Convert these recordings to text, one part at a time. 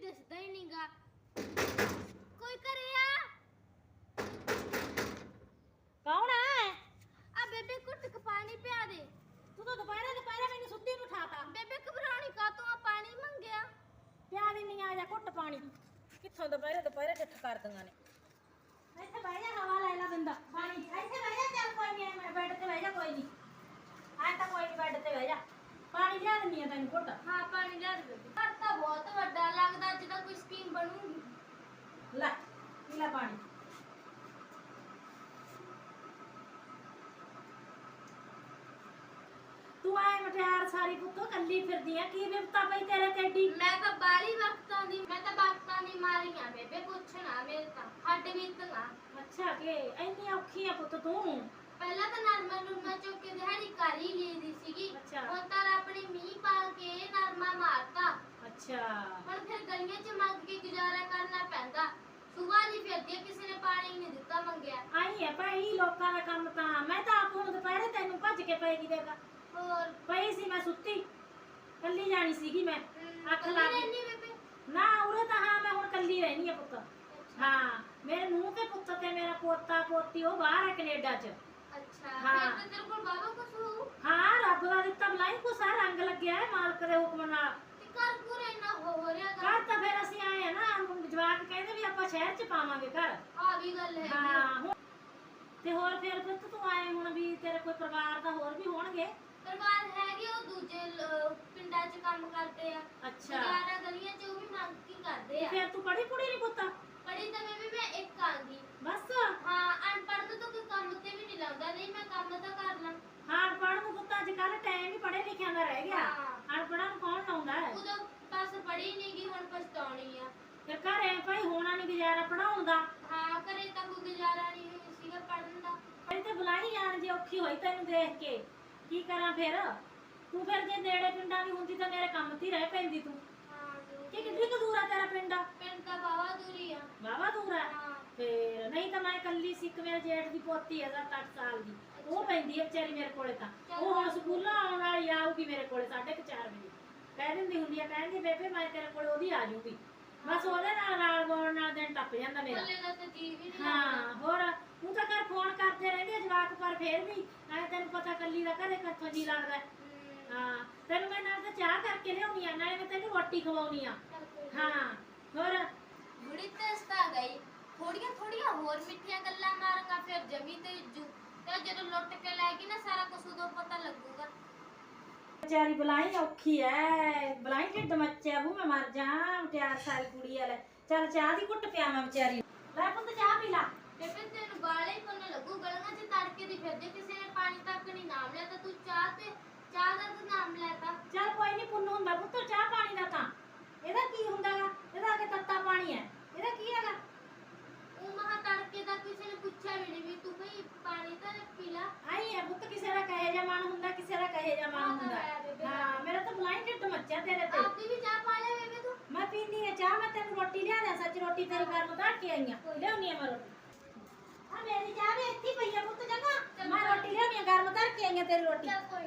ਦਿਸਦਾ ਹੀ ਨਹੀਂਗਾ ਕੋਈ ਘਰੇ ਆ ਕੌਣ ਹੈ ਆ ਬੇਬੇ ਕੁੱਟ ਕੇ ਪਾਣੀ ਪਿਆ ਦੇ। ਤੂੰ ਤਾਂ ਦੁਪਹਿਰੇ ਦੁਪਹਿਰੇ ਮੈਨੂੰ ਸੁੱਤੀ ਨੂੰ ਉਠਾਤਾ। ਬੇਬੇ ਘਬਰਾਣੀ ਕਾ ਤੂੰ? ਆ ਪਾਣੀ ਮੰਗਿਆ। ਪਿਆ ਦਿੰਨੀ ਆ ਜਾ ਘੁੱਟ ਪਾਣੀ। ਕਿੱਥੋਂ ਦੁਪਹਿਰੇ ਦੁਪਹਿਰੇ ਠੱਠ ਕਰ ਦਿੰਗਾ ਨੇ। ਇੱਥੇ ਬਹਿ ਜਾ ਹਵਾ ਲੈ ਲੈ ਬੰਦਾ। ਪਾਣੀ। ਇੱਥੇ ਬਹਿ ਜਾ ਚੱਲ ਕੋਈ ਨਹੀਂ ਮੈਂ ਬੈੱਡ ਤੇ ਬਹਿ ਜਾ ਕੋਈ ਨਹੀਂ ਆ ਤਾਂ ਕੋਈ ਨਹੀਂ ਬੈੱਡ ਤੇ ਬਹਿ ਜਾ। ਪਾਣੀ ਲਿਆ ਦਿੰਨੀ ਆ ਤੈਨੂੰ ਘੁੱਟ। ਹਾਂ ਪਾਣੀ ਲਿਆ ਦੇ ਬੇਬੇ। ਬਹੁਤ ਵੱਡਾ ਲੱਗਦਾ ਅੱਜ ਤਾਂ ਕੋਈ ਸਕੀਮ ਬਣੂਗੀ। ਲੈ ਪੀ ਲੈ ਪਾਣੀ। ਤੂੰ ਆਏ ਮਠਿਆਰ ਸਾਰੀ ਪੁੱਤੋ ਕੱਲੀ ਫਿਰਦੀ ਆ ਕੀ ਵਿਪਤਾ ਪਈ ਤੇਰੇ ਤੇ ਏਡੀ? ਮੈਂ ਤਾਂ ਬਾਲੀ ਵਕਤਾਂ ਦੀ ਮੈਂ ਤਾਂ ਵਕਤਾਂ ਦੀ ਮਾਰੀ ਆ ਬੇਬੇ ਪੁੱਛਣਾ ਮੇਰੇ ਤਾਂ ਹੱਡ ਬੀਤਣਾ ਅੱਛਾ ਕਿ ਇੰਨੀ ਔਖੀ ਆ ਪੁੱਤ ਤੂੰ। ਪਹਿਲਾਂ ਤਾਂ ਨਰਮਾ ਨੁਰਮਾ ਚੁੱਕ ਕੇ ਦਿਹਾੜੀ ਕਰ ਹੀ ਲਈਦੀ ਸੀਗੀ। ਅੱਛਾ। ਹੁਣ ਤਾਂ ਆਪਣੀ ਮੀਂਹ ਪਾ ਕੇ ਨਰਮਾ ਅੱਛਾ ਹੁਣ ਫਿਰ ਗਲੀਆਂ 'ਚ ਮੰਗ ਕੇ ਗੁਜ਼ਾਰਾ ਕਰਨਾ ਪੈਂਦਾ ਸੁਬਾਹ ਦੀ ਫਿਰਦੀ ਆ, ਕਿਸੇ ਨੇ ਪਾਣੀ ਨਹੀਂ ਦਿੱਤਾ ਮੰਗਿਆ ਆਈ ਹੈ ਭਾਈ ਲੋਕਾਂ ਦਾ ਕੰਮ ਤਾਂ ਮੈਂ ਤਾਂ ਆਪ ਹੁਣ ਦੁਪਹਿਰੇ ਤੈਨੂੰ ਭੱਜ ਕੇ ਪਏਗੀ ਦੇਗਾ ਹੋਰ ਪਈ ਸੀ ਮੈਂ ਸੁੱਤੀ ਕੱਲੀ ਜਾਣੀ ਸੀਗੀ ਮੈਂ ਅੱਖ ਕੱਲੀ ਲੱਗ ਗਈ ਰਹਿੰਦੀ ਬੇਬੇ ਨਾ ਉਰੇ ਤਾਂ ਹਾਂ ਮੈਂ ਹੁਣ ਕੱਲੀ ਰਹਿਣੀ ਆ ਪੁੱਤ ਹਾਂ ਮੇਰੇ ਨੂੰਹ ਤੇ ਪੁੱਤ ਤੇ ਮੇਰਾ ਪੋਤਾ ਪੋਤੀ ਉਹ ਬਾਹਰ ਹੈ ਕੈਨੇਡਾ 'ਚ ਅੱਛਾ ਹਾਂ। ਫਿਰ ਤਾਂ ਤੇਰੇ ਕੋਲ ਬਾਬਾ ਕੁਛ ਹੋਊ ਹਾਂ ਰੱਬ ਦਾ ਦਿੱਤਾ ਬਲਾਈ ਕੋ ਸਾਰਾ ਰੰਗ ਲੱਗਿਆ ਹੈ ਮਾਲਕ ਦੇ ਹੁਕਮ ਨਾਲ ਤੇ ਘਰ ਘੁਰ ਇੰਨਾ ਹੋ ਰਿਹਾ ਘਰ ਤਾਂ ਫਿਰ ਅਸੀਂ ਆਏ ਆ ਨਾ ਹੁਣ ਜਵਾਕ ਕਹਿੰਦੇ ਵੀ ਆਪਾਂ ਸ਼ਹਿਰ 'ਚ ਪਾਵਾਂਗੇ ਘਰ। ਆ ਵੀ ਗੱਲ ਹੈ ਹਾਂ ਹੁਣ- ਤੇ ਹੋਰ ਫਿਰ ਪੁੱਤ ਤੂੰ ਆਏ ਹੁਣ ਵੀ ਤੇਰੇ ਕੋਈ ਪਰਿਵਾਰ ਦਾ ਹੋਰ ਵੀ ਹੋਣਗੇ? ਪਰਿਵਾਰ ਹੈਗੇ ਉਹ ਦੂਜੇ ਲ- ਪਿੰਡਾਂ 'ਚ ਕੰਮ ਕਰਦੇ ਆ। ਅੱਛਾ। ਗੁਜ਼ਾਰਾ ਗਲੀਆਂ 'ਚ ਉਹ ਵੀ ਮੰਗ ਕੀ ਕਰਦੇ ਤੇ ਆ। ਫਿਰ ਤੂੰ ਪੜੀ ਪੁੜੀ ਨਹੀਂ ਪੁੱਤ? ਪੜੀ ਤਾਂ ਮੈਂ ਵੀ ਮੈਂ ਇੱਕ ਆਂਗੀ ਬਸ? ਹਾਂ ਅਨਪੜ੍ਹ ਨੂੰ ਤਾਂ ਕੋਈ ਕੰਮ ਤੇ ਵੀ ਨਹੀਂ ਲਾਉਂਦਾ। ਨਹੀਂ ਮੈਂ ਕੰਮ ਤਾਂ ਕਰ ਲਾਂ। ਹਾਂ ਪੜ੍ਹਨ ਨੂੰ ਪੁੱਤ ਅੱਜ ਕੱਲ ਟਾਈਮ ਹੀ ਪੜੇ ਲਿਖਿਆਂ ਦਾ ਰਹਿ ਗਿਆ। ਹਾਂ। ਅਨਪੜ੍ਹਾਂ ਨੂੰ ਕੌਣ ਲਾਉਂਦਾ ਹੈ? ਉਦੋਂ ਬਸ ਪੜੀ ਨਹੀਂ ਗਈ ਹੁਣ ਪਛਤਾਉਣੀ ਆ। ਫਿਰ ਘਰੇ ਭਾਈ ਹੋਣਾ ਨਹੀਂ ਗੁਜ਼ਾਰਾ ਪੜਾਉਣ ਦਾ ਹਾਂ ਘਰੇ ਤਾਂ ਕੋਈ ਗੁਜ਼ਾਰਾ ਨਹੀਂ ਸੀਗਾ ਪੜਨ ਦਾ। ਅਰੇ ਤੇ ਬੁਲਾਈ ਜਾਣ ਜੇ ਔਖੀ ਹੋਈ ਤੈਨੂੰ ਦੇਖ ਕੇ। ਕੀ ਕਰਾਂ ਫਿਰ? ਤੂੰ ਫਿਰ ਜੇ ਨੇੜੇ ਪਿੰਡਾਂ ਦੀ ਹੁੰਦੀ ਤਾਂ ਮੇਰੇ ਕੰਮ ਤੇ ਹੀ ਰਹਿ ਪੈਂਦੀ ਤੂੰ। ਹਾਂ ਕਿ ਕਿੰਨੀ ਕੁ ਦੂਰ ਆ ਤੇਰਾ ਪਿੰਡ? ਪਿੰਡ ਤਾਂ ਬਾਵਾ ਦੂਰੀ ਮੈਂ ਇਕੱਲੀ ਸੀ ਇੱਕ ਮੇਰੇ ਜੇਠ ਦੀ ਪੋਤੀ ਹੈ 7-8 ਸਾਲ ਦੀ ਉਹ ਪੈਂਦੀ ਹੈ ਵਿਚਾਰੀ ਮੇਰੇ ਕੋਲੇ ਤਾਂ ਉਹ ਹੁਣ ਸਕੂਲੋਂ ਆਉਣ ਵਾਲੀ ਆਊਗੀ ਮੇਰੇ ਕੋਲੇ 4:30 ਵਜੇ ਕਹਿ ਦਿੰਦੀ ਹੁੰਦੀ ਆ ਕਹਿੰਦੀ ਬੇਬੇ ਮੈਂ ਤੇਰੇ ਕੋਲੇ ਉਹਦੀ ਆ ਜਾਊਗੀ ਬਸ ਉਹਦੇ ਨਾਲ ਨਾਲ ਬੋਲਣ ਨਾਲ ਦਿਨ ਟੱਪ ਜਾਂਦਾ ਮੇਰਾ ਕੱਲੇ ਦਾ ਤਾਂ ਜੀ ਵੀ ਨਹੀਂ ਹਾਂ ਹੋਰ ਤੂੰ ਤਾਂ ਘਰ ਫੋਨ ਕਰਦੇ ਰਹਿੰਦੇ ਆ ਜਵਾਕ ਪਰ ਫੇਰ ਵੀ ਐ ਤੈਨੂੰ ਪਤਾ ਕੱਲੀ ਦਾ ਘਰੇ ਕਿੱਥੋਂ ਜੀ ਲੱਗਦਾ ਹੈ। ਹਮ, ਹਾਂ ਤੈਨੂੰ ਮੈਂ ਨਾਲ ਤਾਂ ਚਾਹ ਕਰਕੇ ਲਿਆਉਣੀ ਆ ਨਾਲੇ ਮੈਂ ਤੈਨੂੰ ਰੋਟੀ ਖਵਾਉਣੀ ਆ ਚੱਲ ਕੋਈ ਨੀ। ਹਾਂ ਹੋਰ ਬੁੜੀ ਤੇ ਸਤਾ ਗਈ ਥੋੜੀਆਂ ਥੋੜੀਆਂ ਹੋਰ ਮਿੱਠੀਆਂ ਗੱਲਾਂ ਮਾਰਾਂਗਾ ਫਿਰ ਜਮੀ ਤੇ ਜੂ। ਤੇ ਜਦੋਂ ਲੁੱਟ ਕੇ ਲੈ ਗਈ ਨਾ ਸਾਰਾ ਕੁਝ ਉਦੋਂ ਪਤਾ ਲੱਗੂਗਾ। ਵਿਚਾਰੀ ਬਲਾਈ ਔਖੀ ਐ। ਬਲਾਈ ਢਿੱਡ ਮੱਚਿਆ ਬੂ ਮੈਂ ਮਰ ਜਾ ਤਿਆਰ ਸਾਰੀ ਕੁੜੀ ਵਾਲੇ। ਚੱਲ ਚਾਹ ਦੀ ਘੁੱਟ ਪਿਆਵਾਂ ਵਿਚਾਰੀ ਨੂੰ। ਲੈ ਪੁੱਤ ਚਾਹ ਪੀ ਲਾ। ਬੇਬੇ ਤੈਨੂੰ ਬਾਲੇ ਹੀ ਪੁੰਨ ਲੱਗੂ ਗਲੀਆਂ 'ਚ ਤੜਕੇ ਦੀ ਫਿਰਦੇ ਕਿਸੇ ਨੇ ਪਾਣੀ ਤੱਕ ਨਹੀਂ ਨਾਮ ਲਿਆ ਤਾਂ ਤੂੰ ਚਾਹ ਤੇ ਚਾਹ ਦਾ ਤੂੰ ਨਾਮ ਲੈਤਾ। ਚੱਲ ਕੋਈ ਨਹੀਂ ਪੁੰਨ ਹੁੰਦਾ। ਪੁੱਤ ਚਾਹ ਪਾਣੀ ਦਾ ਤਾਂ। ਇਹਦਾ ਕੀ ਹੁੰਦਾਗਾ? ਇਹਦਾ ਅੱਗੇ ਤੱਤਾ ਪਾਣੀ ਐ। ਇਹਦਾ ਕੀ ਹੈਗਾ? ਉਹ ਮਹਾ ਤੜਕੇ ਦਾ ਕਿਸੇ ਨੇ ਪੁੱਛਿਆ ਵੀ ਨਹੀਂ ਵੀ ਤੂੰ ਭਈ ਪਾਣੀ ਤਾਂ ਪੀ ਲਾ। ਆਈ ਹੈ ਪੁੱਤ ਕਿਸੇ ਦਾ ਕਹੇ ਜਾ ਮਨ ਹੁੰਦਾ ਕਿਸੇ ਦਾ ਕਹੇ ਜਾ ਮਨ ਹੁੰਦਾ। ਹੈ ਮੇਰਾ ਤਾਂ ਬਲਾਈ ਢਿੱਡ ਮੱਚਿਆ ਤੇਰੇ ਤੇ। ਆਪਦੀ ਵੀ ਚਾਹ ਪਾ ਲੈ ਬੇਬੇ ਤੂੰ। ਮੈਂ ਪੀਂਦੀ ਆ ਚਾਹ ਮੈਂ ਤੈਨੂੰ ਰੋਟੀ ਲਿਆ ਦਿਆਂ ਸੱਚ ਰੋਟੀ ਤੇਰੀ ਗਰਮ ਧਰ ਕੇ ਆਈ ਆ। ਲਿਆਉਣੀ ਆ ਮੈਂ ਰੋਟੀ। ਆ ਮੇਰੀ ਚਾਹ ਵੀ ਇੱਥੇ ਪਈ ਆ ਪੁੱਤ ਜਗਾ ਮੈਂ ਰੋਟੀ ਲਿਆਉਣੀ ਆ ਗਰਮ ਧਰ ਕੇ ਆਈ ਆ ਤੇਰੀ ਰੋਟੀ। ਚੱਲ ਕੋਈ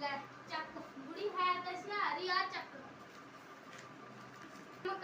ਲੈ। ਮੈਂ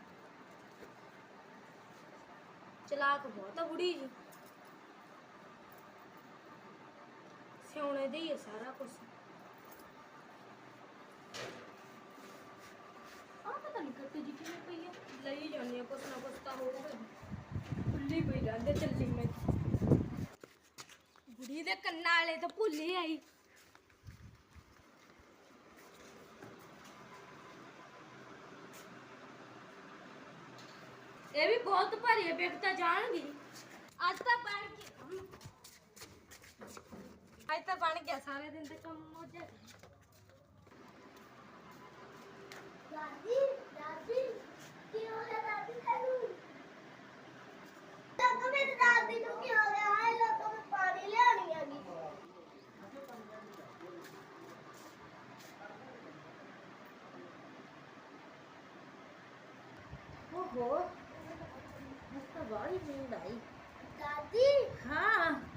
ਚਲਾਕ ਬਹੁਤ ਆ ਬੁੜੀ ਜੀ ਸਿਉਣੇ ਦੇ ਹੀ ਆ ਸਾਰਾ ਕੁਝ ਆ ਪਤਾ ਨਹੀਂ ਕੱਟੂ ਜੀ ਕਿਵੇਂ ਪਈ ਆ ਲਈ ਜਾਂਦੀ ਆ ਕੁਛ ਨਾ ਕੁਛ ਤਾਂ ਹੋਊਗਾ ਖੁੱਲੀ ਪਈ ਰਹਿੰਦੇ ਚੱਲੀ ਮੈਂ ਬੁੜੀ ਦੇ ਕੰਨਾਂ ਵਾਲੇ ਤਾਂ ਭੁੱਲੇ ਆਈ ਇਹ ਵੀ ਬਹੁਤ ਭਾਰੀ ਹੈ ਵੇਖ ਤਾਂ ਜਾਣਗੀ ਅੱਜ ਤਾਂ ਬਣ ਗਿਆ ਅੱਜ ਤਾਂ ਬਣ ਗਿਆ ਸਾਰੇ ਦਿਨ ਤੇ ਕੰਮ ਮੋਜੇ ਦਾਦੀ ਦਾਦੀ ਕੀ ਹੋ ਗਿਆ ਦਾਦੀ ਤੈਨੂੰ ਲੱਗ ਮੇਰੀ ਦਾਦੀ ਨੂੰ ਕੀ ਹੋ ਗਿਆ ਹਾਏ ਲੱਗ ਮੈਂ ਪਾਣੀ ਲਿਆਣੀ ਹੈਗੀ ਓਹੋ तो नींद आई दादी? हाँ।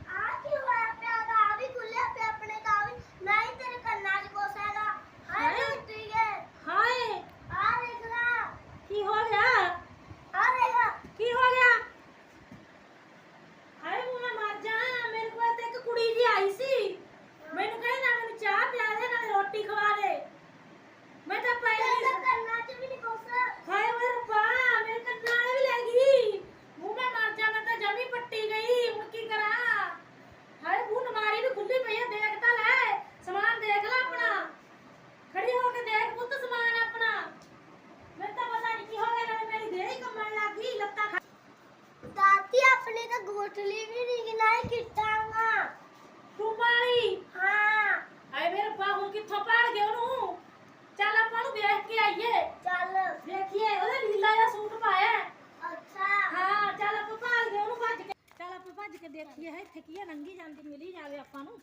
ਭੱਜ ਕੇ ਦੇਖੀਏ ਹੈ ਇੱਥੇ ਕੀ ਹੈ ਨੰਗੀ ਜਾਂਦੀ ਮਿਲੀ ਜਾਵੇ ਆਪਾਂ ਨੂੰ।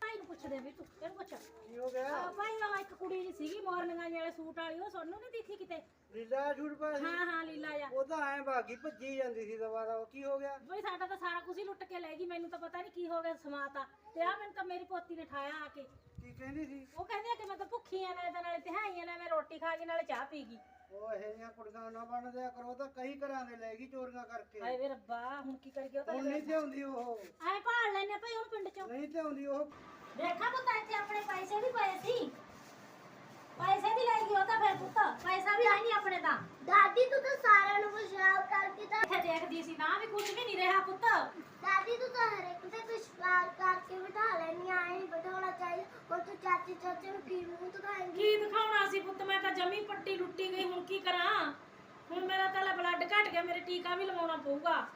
ਭਾਈ ਨੂੰ ਪੁੱਛਦੇ ਵੀ ਤੂੰ ਇਹਨੂੰ ਪੁੱਛ? ਕੀ ਹੋ ਗਿਆ? ਆ ਭਾਈ ਉਹ ਇੱਕ ਕੁੜੀ ਜੀ ਸੀਗੀ ਮੋਰਨਿੰਗਾਂ ਵਾਲੇ ਸੂਟ ਵਾਲੀ ਉਹ ਸਾਨੂੰ ਨਹੀਂ ਦਿਖੀ ਕਿਤੇ? ਲੀਲਾ ਛੁੱਟ ਸੀ? ਹਾਂ ਹਾਂ ਲੀਲਾ ਜਾ ਉਹ ਤਾਂ ਐ ਬਾਗੀ ਭੱਜੀ ਜਾਂਦੀ ਸੀ ਦੁਬਾਰਾ ਉਹ ਕੀ ਹੋ ਗਿਆ? ਬਈ ਸਾਡਾ ਤਾਂ ਸਾਰਾ ਕੁਝ ਹੀ ਲੁੱਟ ਕੇ ਲੈ ਗਈ ਮੈਨੂੰ ਤਾਂ ਪਤਾ ਨਹੀਂ ਕੀ ਹੋ ਗਿਆ ਸਮਾਤਾ ਤੇ। ਆ ਮੈਨੂੰ ਤਾਂ ਮੇਰੀ ਪੋਤੀ ਨੇ ਠਾਇਆ ਆ ਕੇ। ਕੀ ਕਹਿੰਦੀ ਸੀ? ਉਹ ਕਹਿੰਦੇ ਆ ਕਿ ਮੈਂ ਤਾਂ ਭੁੱਖੀ ਆ ਨਾਲੇ ਤਾਂ ਨਾਲੇ ਤਿਹਾਈਆਂ ਨੇ ਮੈਂ ਰੋਟੀ ਖਾ ਗਈ ਨਾਲੇ ਚਾਹ ਪੀ ਗਈ। ਉਹ ਇਹੋ ਜਿਹੀਆਂ ਕੁੜੀਆਂ ਨਾ ਬਣ ਦਿਆ ਕਰੋ ਉਹ ਤਾਂ ਕਈ ਘਰਾਂ ਦੇ ਲੈ ਗਈ ਚੋਰੀਆਂ ਕਰਕੇ। ਹਾਏ ਵੇ ਰੱਬਾ ਹੁਣ ਕੀ ਕਰੀਏ ਉਹ ਤਾਂ ਹੁਣ ਨਹੀਂ ਤੇ ਆਉਂਦੀ ਉਹ। ਆਏ ਭਾਲ ਲੈਨੇ ਭਾਈ ਉਹਨੂੰ ਪਿੰਡ ਚੋਂ। ਨਹੀਂ ਤੇ ਆਉਂਦੀ ਉਹ। ਦੇਖਾ ਪੁੱਤ ਇੱਥੇ ਆਪਣੇ ਪੈਸੇ ਵੀ ਪਏ ਸੀ। ਪੈਸੇ ਵੀ ਲੈ ਗਈ ਉਹ ਤਾਂ ਫਿਰ ਪੁੱਤ ਪੈਸਾ ਵੀ ਹੈ ਨਹੀਂ ਆਪਣੇ ਤਾਂ। ਦਾਦੀ ਤੂੰ ਤਾਂ ਸਾਰਿਆਂ ਨੂੰ ਖੁਸ਼ਹਾਲ ਕਰਕੇ ਤਾਂ ਇੱਥੇ ਦੇਖਦੀ ਸੀ ਨਾ ਵੀ ਕੁਝ ਵੀ ਨਹੀਂ ਰਿਹਾ ਪੁੱਤ। ਦਾਦੀ ਤੂੰ ਤਾਂ ਹਰ ਇੱਕ ਤੇ ਖੁਸ਼ਹਾਲ ਕਰਕੇ ਬਿਠਾ ਲੈਣੀ ਆਏ ਚਾਹੀਦਾ ਹੁਣ ਤੂੰ ਚਾਚੀ ਚਾਚੇ ਨੂੰ ਕੀ ਮੂੰਹ ਦਿਖਾਏਂਗੀ? ਕੀ ਦਿਖਾਉਣਾ ਸੀ ਪੁੱਤ? ਮੈਂ ਤਾਂ ਜਮੀ ਪੱਟੀ ਲੁੱਟੀ ਗਈ, ਹੁਣ ਕੀ ਕਰਾਂ? ਹੁਣ ਮੇਰਾ ਤਾਂ ਬਲੱਡ ਘਟ ਗਿਆ, ਮੇਰੇ ਟੀਕਾ ਵੀ ਲਵਾਉਣਾ ਪਊਗਾ।